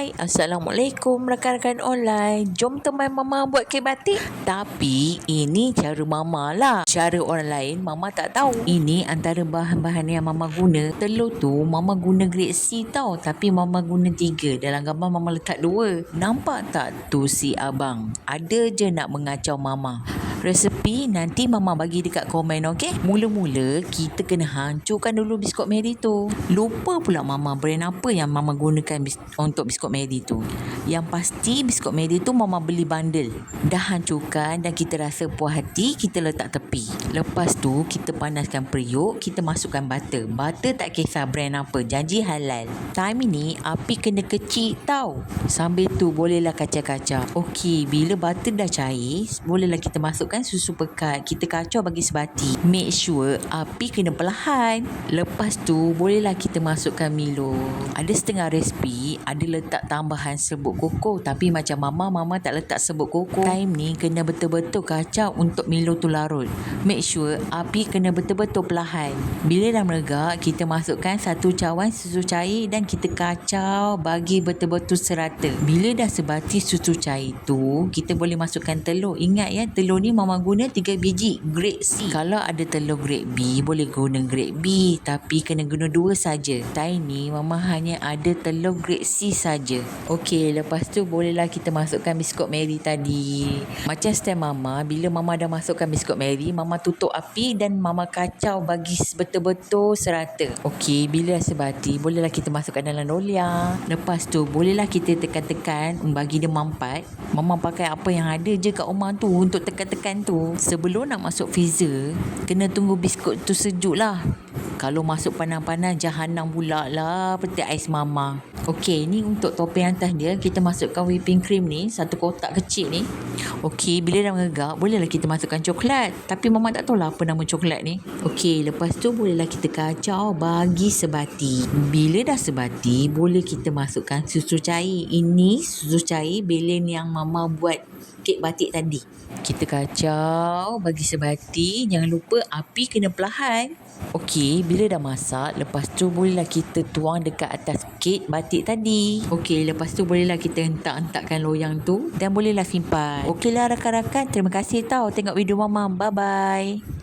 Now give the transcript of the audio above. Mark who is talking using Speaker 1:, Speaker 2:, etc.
Speaker 1: Hai, Assalamualaikum rakan-rakan online. Jom teman Mama buat kek batik. Tapi ini cara Mama lah. Cara orang lain Mama tak tahu. Ini antara bahan-bahan yang Mama guna. Telur tu Mama guna grade C tau. Tapi Mama guna tiga. Dalam gambar Mama letak dua. Nampak tak tu si abang? Ada je nak mengacau Mama. Resepi nanti Mama bagi dekat komen okey. Mula-mula kita kena hancurkan dulu biskut Mary tu. Lupa pula Mama brand apa yang Mama gunakan bis- untuk biskut Mary tu. Yang pasti biskut Mary tu Mama beli bundle. Dah hancurkan dan kita rasa puas hati, kita letak tepi. Lepas tu kita panaskan periuk, kita masukkan butter. Butter tak kisah brand apa, janji halal. Time ini api kena kecil tau. Sambil tu bolehlah kacau-kacau. Okey, bila butter dah cair, bolehlah kita masukkan susu pekat. Kita kacau bagi sebati. Make sure api kena perlahan. Lepas tu bolehlah kita masukkan Milo. Ada setengah resipi ada letak tambahan serbuk koko tapi macam mama mama tak letak serbuk koko. Time ni kena betul-betul kacau untuk Milo tu larut. Make sure api kena betul-betul perlahan. Bila dah meregak, kita masukkan satu cawan susu cair dan kita kacau bagi betul-betul serata. Bila dah sebati susu cair tu, kita boleh masukkan telur. Ingat ya, telur ni mama guna 3 biji grade C. Kalau ada telur grade B, boleh guna grade B. Tapi kena guna dua saja. Time ni mama hanya ada telur grade C saja. Okey, lepas tu bolehlah kita masukkan biskut Mary tadi. Macam stand mama, bila mama dah masukkan biskut Mary, mama tutup api dan mama kacau bagi betul-betul serata. Okey, bila dah sebati, bolehlah kita masukkan dalam loyang. Lepas tu, bolehlah kita tekan-tekan bagi dia mampat. Mama pakai apa yang ada je kat rumah tu untuk tekan-tekan tu. Sebelum nak masuk freezer, kena tunggu biskut tu sejuk lah. Kalau masuk panas-panas, jahanam pula lah peti ais mama. Okey, ni untuk topeng atas dia, kita masukkan whipping cream ni, satu kotak kecil ni. Okey, bila dah meregak, bolehlah kita masukkan coklat. Tapi mama tak tahulah apa nama coklat ni. Okey, lepas tu bolehlah kita kacau bagi sebati. Bila dah sebati, boleh kita masukkan susu cair. Ini susu cair belen yang mama buat kek batik tadi. Kita kacau bagi sebati. Jangan lupa api kena perlahan. Okey, bila dah masak, lepas tu bolehlah kita tuang dekat atas kek batik tadi. Okey, lepas tu bolehlah kita hentak-hentakkan loyang tu dan bolehlah simpan. Okeylah rakan-rakan, terima kasih tau tengok video mama. Bye-bye.